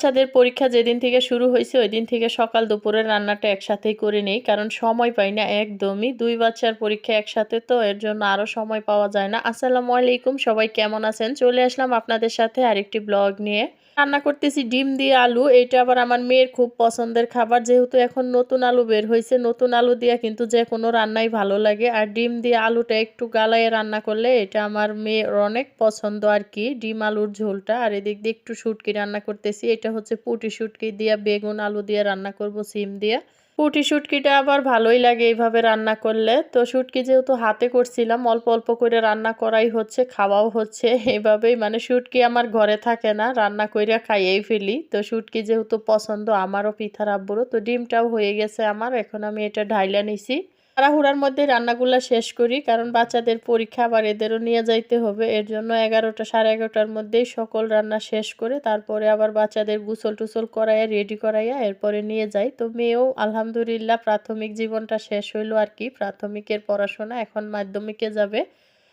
বাচ্চাদের পরীক্ষা যেদিন থেকে শুরু হয়েছে ওই দিন থেকে সকাল দুপুরের রান্নাটা একসাথেই করে নেই, কারণ সময় পাই না একদমই। দুই বাচ্চার পরীক্ষা একসাথে তো, এর জন্য আরও সময় পাওয়া যায় না। আসসালামু আলাইকুম, সবাই কেমন আছেন? চলে আসলাম আপনাদের সাথে আরেকটি ব্লগ নিয়ে। রান্না করতেছি, ডিম দিয়ে আলু এটা আবার আমার মেয়ের খুব পছন্দের খাবার। যেহেতু এখন নতুন আলু বের হয়েছে নতুন আলু দিয়ে কিন্তু যে কোনো রান্নাই ভালো লাগে। আর ডিম দিয়ে আলুটা একটু গালায় রান্না করলে এটা আমার মেয়ের অনেক পছন্দ আর কি, ডিম আলুর ঝোলটা। আর এদিক দিয়ে একটু শুটকি রান্না করতেছি, এটা হচ্ছে পুটি শুটকি দিয়ে বেগুন আলু দিয়ে রান্না করব, সিম দিয়ে। পুঁটি শুটকিটা আবার ভালোই লাগে এইভাবে রান্না করলে। তো শুটকি যেহেতু হাতে করছিলাম, অল্প অল্প করে রান্না করাই হচ্ছে, খাওয়াও হচ্ছে। এইভাবেই মানে শুটকি আমার ঘরে থাকে না, রান্না কইরা খাইয়েই ফেলি। তো শুটকি যেহেতু পছন্দ, আমারও পিঠার আব্বুরও, তো ডিমটাও হয়ে গেছে আমার, এখন আমি এটা ঢাইলা নিছি। তাড়াহুড়ার মধ্যে রান্নাগুলা শেষ করি, কারণ বাচ্চাদের পরীক্ষা আবার এদেরও নিয়ে যাইতে হবে। এর জন্য এগারোটা, সাড়ে এগারোটার মধ্যেই সকল রান্না শেষ করে তারপরে আবার বাচ্চাদের গুসল টুসল করাইয়া রেডি করাইয়া এরপরে নিয়ে যাই। তো মেয়েও আলহামদুলিল্লাহ প্রাথমিক জীবনটা শেষ হইল আর কি। প্রাথমিকের পড়াশোনা এখন মাধ্যমিকে যাবে।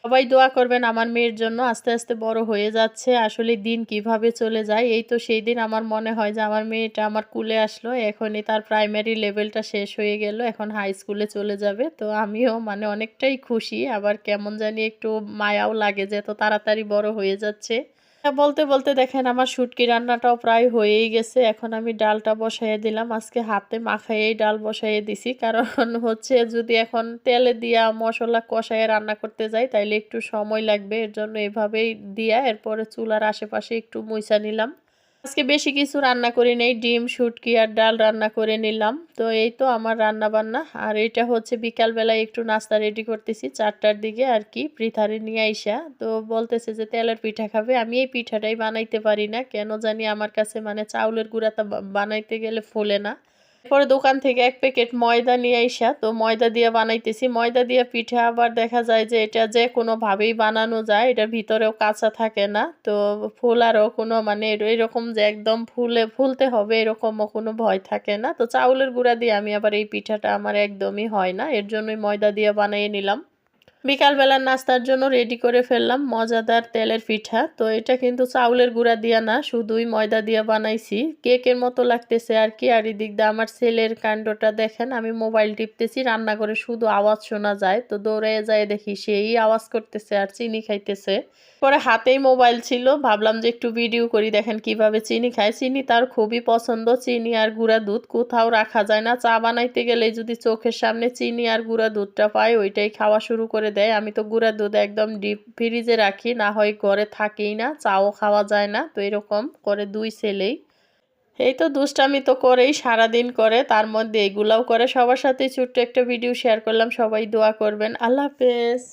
সবাই দোয়া করবেন আমার মেয়ের জন্য, আস্তে আস্তে বড় হয়ে যাচ্ছে, আসলে দিন কীভাবে চলে যায়, এই তো সেই দিন আমার মনে হয় যে আমার মেয়েটা আমার কুলে আসলো, এখনই তার প্রাইমারি লেভেলটা শেষ হয়ে গেল, এখন হাই স্কুলে চলে যাবে, তো আমিও মানে অনেকটাই খুশি, আবার কেমন জানি একটু মায়াও লাগে যে এত তাড়াতাড়ি বড় হয়ে যাচ্ছে। বলতে বলতে দেখেন আমার শুটকি রান্নাটাও প্রায় হয়েই গেছে। এখন আমি ডালটা বসাইয়ে দিলাম। আজকে হাতে মাখাইয়েই ডাল বসাইয়ে দিছি। কারণ হচ্ছে যদি এখন তেলে দিয়া মশলা কষাইয়ে রান্না করতে যাই, তাইলে একটু সময় লাগবে। এর জন্য এভাবেই দিয়া এরপরে চুলার আশেপাশে একটু মুইসা নিলাম। আজকে বেশি কিছু রান্না করি নেই, ডিম, শুটকি আর ডাল রান্না করে নিলাম। তো এই তো আমার রান্না বান্না আর এটা হচ্ছে বিকালবেলায় একটু নাস্তা রেডি করতেছি চারটার দিকে আর কি, পৃথারে নিয়ে আইসা। তো বলতেছে যে তেলের পিঠা খাবে। আমি এই পিঠাটাই বানাইতে পারি না। কেন জানি আমার কাছে মানে চাউলের গুঁড়াটা বানাইতে গেলে ফোলে না। পরে দোকান থেকে এক প্যাকেট ময়দা নিয়ে আইসা, তো ময়দা দিয়ে বানাইতেছি। ময়দা দিয়ে পিঠা আবার দেখা যায় যে এটা যে কোনোভাবেই বানানো যায়, এটার ভিতরেও কাঁচা থাকে না। তো ফুল আরও কোনো মানে এরকম যে একদম ফুলে, ফুলতে হবে এরকমও কোনো ভয় থাকে না। তো চাউলের গুঁড়া দিয়ে আমি আবার এই পিঠাটা আমার একদমই হয় না। এর জন্যই ময়দা দিয়ে বানিয়ে নিলাম। বিকালবেলার নাস্তার জন্য রেডি করে ফেললাম মজাদার তেলের পিঠা। তো এটা কিন্তু চাউলের গুঁড়া দিয়া না, শুধুই ময়দা দিয়া বানাইছি। কেকের মতো লাগতেছে আর কি। আর এদিক দিয়ে আমার ছেলের কাণ্ডটা দেখেন, আমি মোবাইল টিপতেছি, রান্না করে শুধু আওয়াজ শোনা যায়। তো দৌড়ে যায় দেখি, সেই আওয়াজ করতেছে আর চিনি খাইতেছে। পরে হাতেই মোবাইল ছিল, ভাবলাম যে একটু ভিডিও করি, দেখেন কীভাবে চিনি খায়। চিনি তার খুবই পছন্দ, চিনি আর গুঁড়া দুধ। কোথাও রাখা যায় না, চা বানাইতে গেলে যদি চোখের সামনে চিনি আর গুঁড়া দুধটা পাই, ওইটাই খাওয়া শুরু করে দেয়, আমি তো গুঁড়া দুধ একদম ডিপ ফ্রিজে রাখি, না হয় ঘরে থাকেই না, চাও খাওয়া যায় না, তো এরকম করে দুই ছেলেই। এই তো দুষ্টামি তো করেই, সারাদিন করে, তার মধ্যে এগুলাও করে। সবার সাথে ছোট্ট একটা ভিডিও শেয়ার করলাম, সবাই দোয়া করবেন। আল্লাহ হাফেজ।